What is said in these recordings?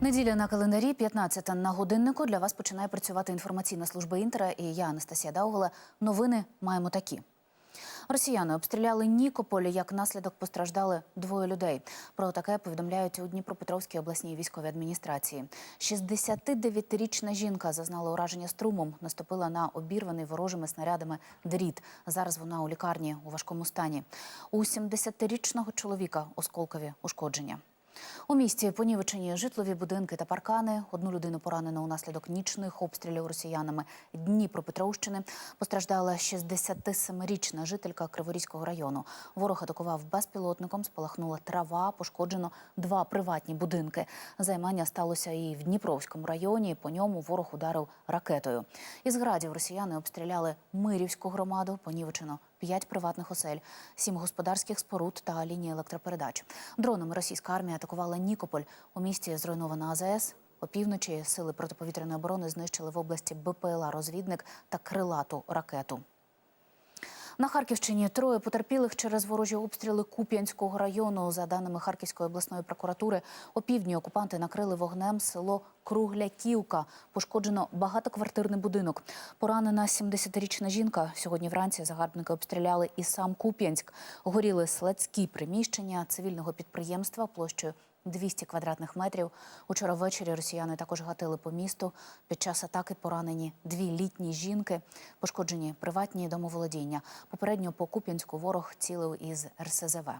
Неділя на календарі, 15 на годиннику. Для вас починає працювати інформаційна служба Інтера. І я, Анастасія Даугала. Новини маємо такі. Росіяни обстріляли Нікополь. Як наслідок постраждали двоє людей. Про таке повідомляють у Дніпропетровській обласній військовій адміністрації. 69-річна жінка зазнала ураження струмом, наступила на обірваний ворожими снарядами дріт. Зараз вона у лікарні у важкому стані. У 70-річного чоловіка осколкові ушкодження. У місті понівечені житлові будинки та паркани. Одну людину поранено унаслідок нічних обстрілів росіянами Дніпропетровщини. Постраждала 67-річна жителька Криворізького району. Ворог атакував безпілотником, спалахнула трава, пошкоджено два приватні будинки. Займання сталося і в Дніпровському районі. По ньому ворог ударив ракетою. Із градів росіяни обстріляли Мирівську громаду, понівечено п'ять приватних осель, сім господарських споруд та лінії електропередач. Дронами російська армія атакувала Нікополь. У місті зруйнована АЗС. Опівночі сили протиповітряної оборони знищили в області БПЛА розвідник та крилату ракету. На Харківщині троє потерпілих через ворожі обстріли Куп'янського району. За даними Харківської обласної прокуратури, опівдні окупанти накрили вогнем село Кругляківка. Пошкоджено багатоквартирний будинок. Поранена 70-річна жінка. Сьогодні вранці загарбники обстріляли і сам Куп'янськ. Горіли складські приміщення цивільного підприємства площею 200 квадратних метрів. Учора ввечері росіяни також гатили по місту. Під час атаки поранені дві літні жінки, пошкоджені приватні домоволодіння. Попередньо по Куп'янську ворог цілив із РСЗВ.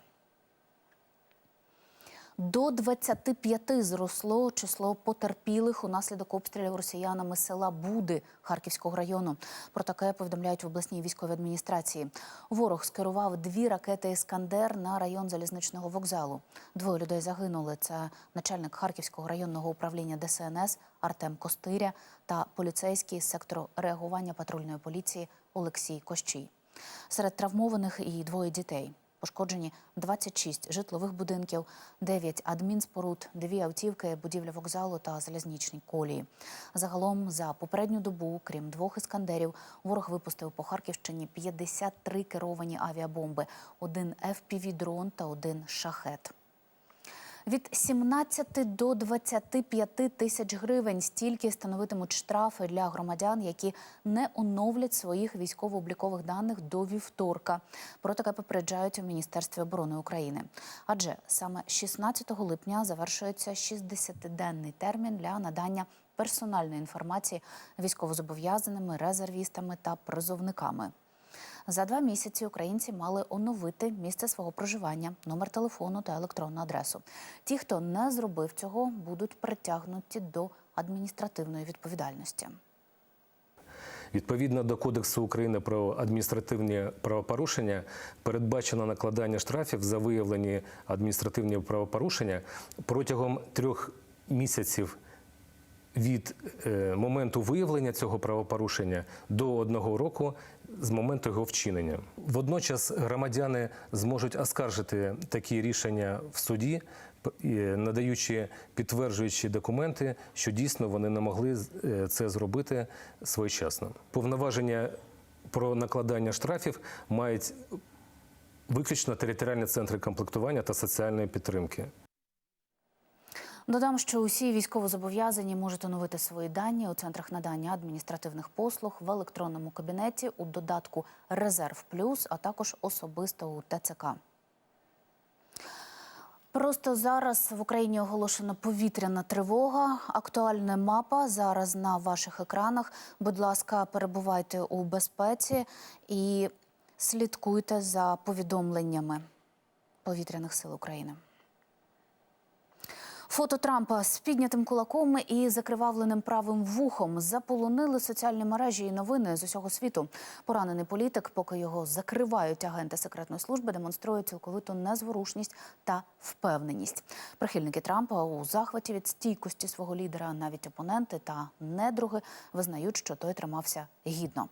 До 25 зросло число потерпілих унаслідок обстрілів росіянами села Буди Харківського району. Про таке повідомляють в обласній військовій адміністрації. Ворог скерував дві ракети Іскандер на район залізничного вокзалу. Двоє людей загинули. Це начальник Харківського районного управління ДСНС Артем Костиря та поліцейський з сектору реагування патрульної поліції Олексій Кощій. Серед травмованих і двоє дітей. Пошкоджені 26 житлових будинків, 9 адмінспоруд, 2 автівки, будівля вокзалу та залізничні колії. Загалом за попередню добу, крім двох іскандерів, ворог випустив по Харківщині 53 керовані авіабомби, один FPV-дрон та один шахет. Від 17 до 25 тисяч гривень стільки становитимуть штрафи для громадян, які не оновлять своїх військово-облікових даних до вівторка. Про таке попереджають у Міністерстві оборони України. Адже саме 16 липня завершується 60-денний термін для надання персональної інформації військовозобов'язаними, резервістами та призовниками. За два місяці українці мали оновити місце свого проживання, номер телефону та електронну адресу. Ті, хто не зробив цього, будуть притягнуті до адміністративної відповідальності. Відповідно до Кодексу України про адміністративні правопорушення передбачено накладання штрафів за виявлені адміністративні правопорушення протягом трьох місяців від е, моменту виявлення цього правопорушення до одного року з моменту його вчинення. Водночас громадяни зможуть оскаржити такі рішення в суді, надаючи підтверджуючі документи, що дійсно вони не могли е, це зробити своєчасно. Повноваження про накладання штрафів мають виключно територіальні центри комплектування та соціальної підтримки. Додам, що усі військовозобов'язані можуть оновити свої дані у центрах надання адміністративних послуг в електронному кабінеті у додатку Резерв Плюс, а також особисто у ТЦК. Просто зараз в Україні оголошена повітряна тривога. Актуальна мапа зараз на ваших екранах. Будь ласка, перебувайте у безпеці і слідкуйте за повідомленнями повітряних сил України. Фото Трампа з піднятим кулаком і закривавленим правим вухом заполонили соціальні мережі і новини з усього світу. Поранений політик, поки його закривають агенти секретної служби, демонструє цілковиту незворушність та впевненість. Прихильники Трампа у захваті від стійкості свого лідера, навіть опоненти та недруги визнають, що той тримався гідно.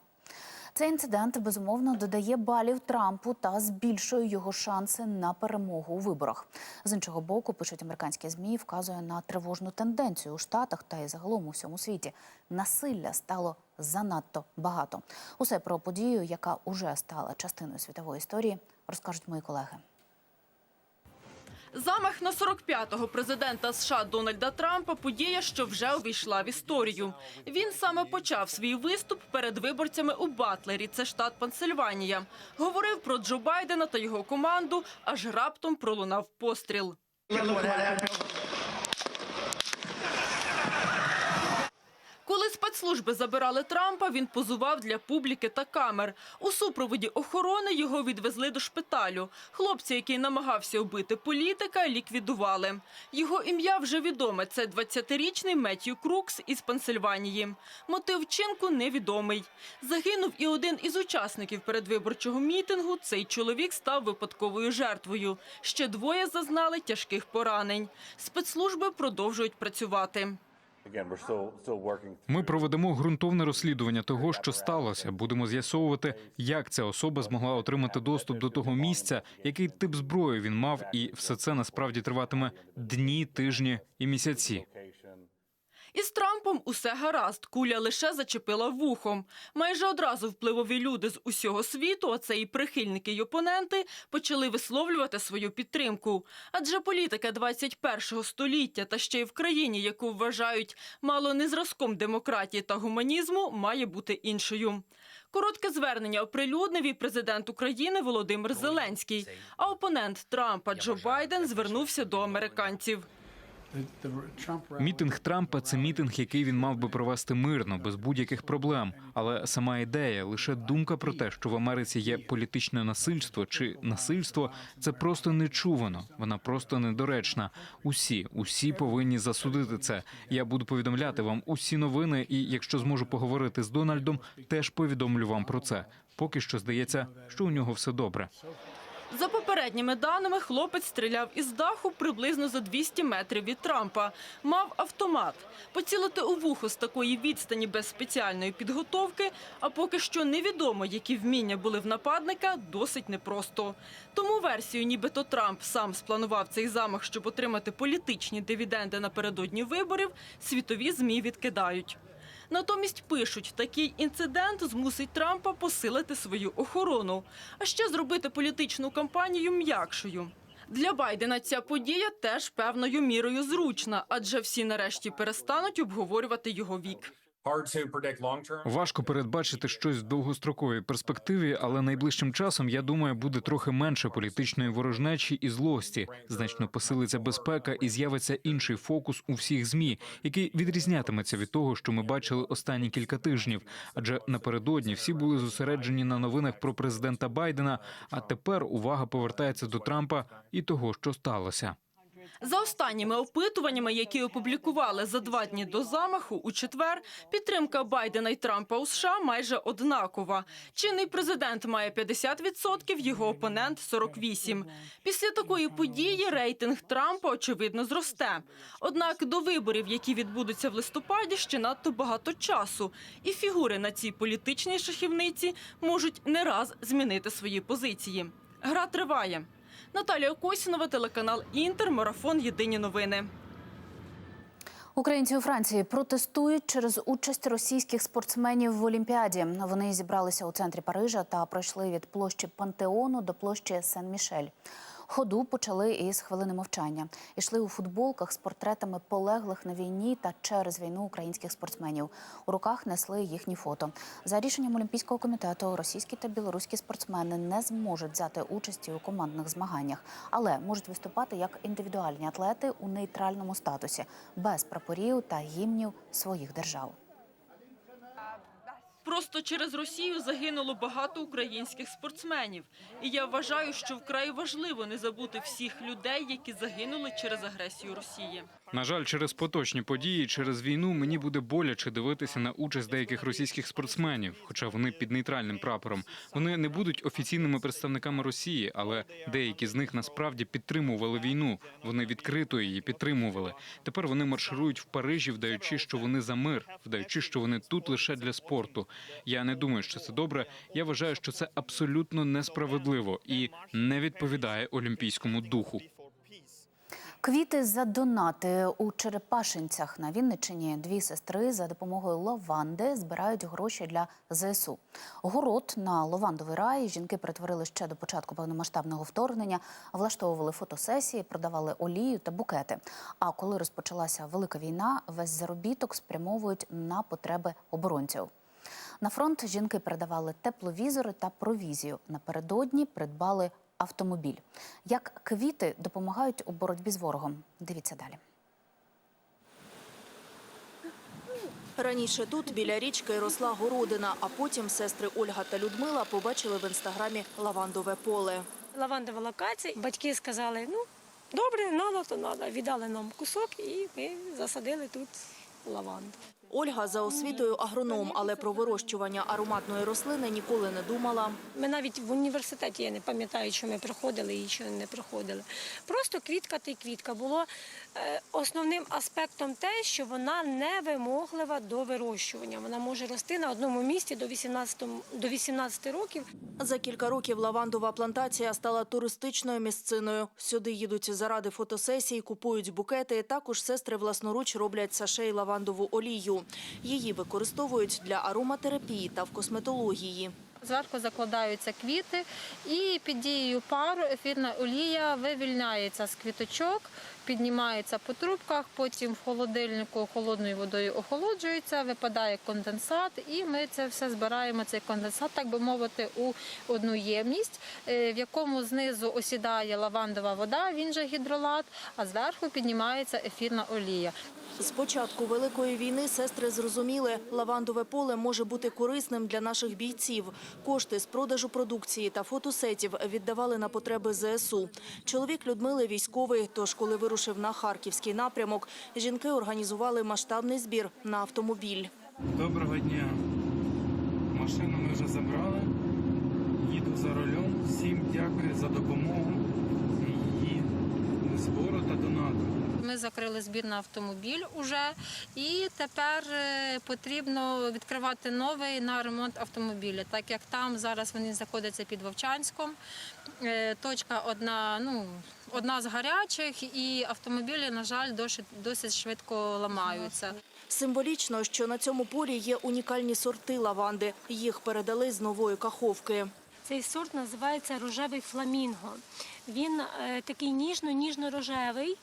Цей інцидент безумовно додає балів Трампу та збільшує його шанси на перемогу у виборах. З іншого боку, пишуть американські змі, вказує на тривожну тенденцію у штатах та й загалом у всьому світі. Насилля стало занадто багато. Усе про подію, яка уже стала частиною світової історії, розкажуть мої колеги. Замах на 45-го президента США Дональда Трампа подія, що вже увійшла в історію. Він саме почав свій виступ перед виборцями у Батлері, це штат Пенсильванія. Говорив про Джо Байдена та його команду, аж раптом пролунав постріл. Коли спецслужби забирали Трампа, він позував для публіки та камер. У супроводі охорони його відвезли до шпиталю. Хлопця, який намагався убити політика, ліквідували. Його ім'я вже відоме. Це 20-річний Меттью Крукс із Пенсильванії. Мотив вчинку невідомий. Загинув і один із учасників передвиборчого мітингу. Цей чоловік став випадковою жертвою. Ще двоє зазнали тяжких поранень. Спецслужби продовжують працювати. Ми проведемо ґрунтовне розслідування того, що сталося. Будемо з'ясовувати, як ця особа змогла отримати доступ до того місця, який тип зброї він мав, і все це насправді триватиме дні, тижні і місяці. Із Трампом усе гаразд. Куля лише зачепила вухом. Майже одразу впливові люди з усього світу, а це і прихильники, й опоненти, почали висловлювати свою підтримку. Адже політика 21-го століття та ще й в країні, яку вважають мало не зразком демократії та гуманізму, має бути іншою. Коротке звернення оприлюднив і президент України Володимир Зеленський. А опонент Трампа Джо Байден звернувся до американців. Мітинг Трампа це мітинг, який він мав би провести мирно, без будь-яких проблем. Але сама ідея, лише думка про те, що в Америці є політичне насильство чи насильство, це просто нечувано. Вона просто недоречна. Усі, усі повинні засудити це. Я буду повідомляти вам усі новини, і якщо зможу поговорити з Дональдом, теж повідомлю вам про це. Поки що здається, що у нього все добре. За попередніми даними, хлопець стріляв із даху приблизно за 200 метрів від Трампа. Мав автомат. Поцілити у вухо з такої відстані без спеціальної підготовки, а поки що невідомо, які вміння були в нападника, досить непросто. Тому версію, нібито Трамп сам спланував цей замах, щоб отримати політичні дивіденди напередодні виборів, світові ЗМІ відкидають. Натомість пишуть, такий інцидент змусить Трампа посилити свою охорону, а ще зробити політичну кампанію м'якшою. Для Байдена ця подія теж певною мірою зручна, адже всі нарешті перестануть обговорювати його вік. Важко передбачити щось в довгостроковій перспективі, але найближчим часом я думаю, буде трохи менше політичної ворожнечі і злості. Значно посилиться безпека і з'явиться інший фокус у всіх змі, який відрізнятиметься від того, що ми бачили останні кілька тижнів. Адже напередодні всі були зосереджені на новинах про президента Байдена. А тепер увага повертається до Трампа і того, що сталося. За останніми опитуваннями, які опублікували за два дні до замаху, у четвер підтримка Байдена і Трампа у США майже однакова. Чинний президент має 50%, його опонент 48%. Після такої події рейтинг Трампа очевидно зросте. Однак до виборів, які відбудуться в листопаді, ще надто багато часу, і фігури на цій політичній шахівниці можуть не раз змінити свої позиції. Гра триває. Наталія Косінова, телеканал Інтер, марафон Єдині новини. Українці у Франції протестують через участь російських спортсменів в Олімпіаді. Вони зібралися у центрі Парижа та пройшли від площі Пантеону до площі Сен-Мішель. Ходу почали із хвилини мовчання. Ішли у футболках з портретами полеглих на війні та через війну українських спортсменів. У руках несли їхні фото. За рішенням Олімпійського комітету російські та білоруські спортсмени не зможуть взяти участі у командних змаганнях, але можуть виступати як індивідуальні атлети у нейтральному статусі без прапорів та гімнів своїх держав. Просто через Росію загинуло багато українських спортсменів. І я вважаю, що вкрай важливо не забути всіх людей, які загинули через агресію Росії. На жаль, через поточні події, через війну мені буде боляче дивитися на участь деяких російських спортсменів, хоча вони під нейтральним прапором. Вони не будуть офіційними представниками Росії, але деякі з них насправді підтримували війну. Вони відкрито її підтримували. Тепер вони марширують в Парижі, вдаючи, що вони за мир, вдаючи, що вони тут лише для спорту. Я не думаю, що це добре. Я вважаю, що це абсолютно несправедливо і не відповідає олімпійському духу. Квіти за донати у Черепашинцях на Вінниччині дві сестри за допомогою лаванди збирають гроші для ЗСУ. Город на лавандовий рай жінки перетворили ще до початку повномасштабного вторгнення, влаштовували фотосесії, продавали олію та букети. А коли розпочалася велика війна, весь заробіток спрямовують на потреби оборонців. На фронт жінки передавали тепловізори та провізію. Напередодні придбали автомобіль. Як квіти допомагають у боротьбі з ворогом? Дивіться далі. Раніше тут біля річки росла городина, а потім сестри Ольга та Людмила побачили в інстаграмі лавандове поле. лавандова локація. Батьки сказали, ну добре, надо, то надо. Віддали нам кусок і ми засадили тут лаванду. Ольга за освітою агроном, але про вирощування ароматної рослини ніколи не думала. Ми навіть в університеті я не пам'ятаю, що ми проходили і що не проходили. Просто квітка та й квітка було е, основним аспектом те, що вона не вимоглива до вирощування. Вона може рости на одному місці до 18, до 18 років. За кілька років лавандова плантація стала туристичною місциною. Сюди їдуть заради фотосесій, купують букети. Також сестри власноруч роблять сашей лавандову олію. Її використовують для ароматерапії та в косметології. Зверху закладаються квіти, і під дією пару ефірна олія вивільняється з квіточок, піднімається по трубках, потім в холодильнику холодною водою охолоджується, випадає конденсат, і ми це все збираємо, цей конденсат, так би мовити, у одну ємність, е, в якому знизу осідає лавандова вода, він же гідролат, а зверху піднімається ефірна олія. З початку великої війни сестри зрозуміли, лавандове поле може бути корисним для наших бійців. Кошти з продажу продукції та фотосетів віддавали на потреби ЗСУ. Чоловік Людмили військовий, тож коли вирушив на харківський напрямок, жінки організували масштабний збір на автомобіль. Доброго дня. Машину ми вже забрали. Їду за рулем. Всім дякую за допомогу її збору та донату. Ми закрили збір на автомобіль уже, і тепер е, потрібно відкривати новий на ремонт автомобіля, так як там зараз вони знаходяться під Вовчанськом. Е, Точка одна, ну, одна з гарячих, і автомобілі, на жаль, досить, досить швидко ламаються. Символічно, що на цьому полі є унікальні сорти лаванди. Їх передали з нової каховки. Цей сорт називається рожевий фламінго. Він е, такий ніжно-ніжно-рожевий,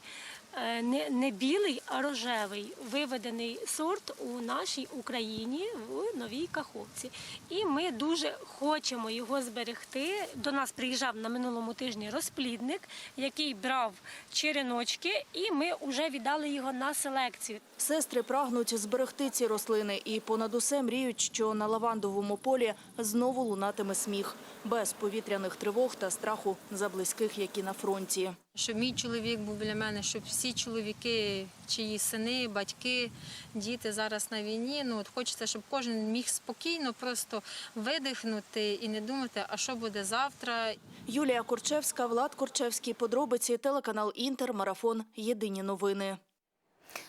не, не білий, а рожевий. Виведений сорт у нашій Україні в новій каховці. І ми дуже хочемо його зберегти. До нас приїжджав на минулому тижні розплідник, який брав череночки, і ми вже віддали його на селекцію. Сестри прагнуть зберегти ці рослини і понад усе мріють, що на лавандовому полі знову лунатиме сміх. Без повітряних тривог та страху за близьких, які на фронті. Щоб мій чоловік був біля мене, щоб всі чоловіки, чиї сини, батьки, діти зараз на війні. Ну от хочеться, щоб кожен міг спокійно просто видихнути і не думати, а що буде завтра. Юлія Корчевська, Влад Корчевський, подробиці, телеканал Інтер, марафон. Єдині новини.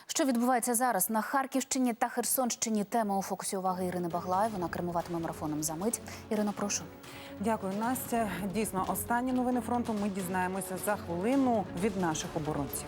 Що відбувається зараз на Харківщині та Херсонщині? Тема у фокусі уваги Ірини Баглаєв. Вона кермуватиме марафоном за мить. Ірино, прошу. Дякую, Настя. Дійсно, останні новини фронту ми дізнаємося за хвилину від наших оборонців.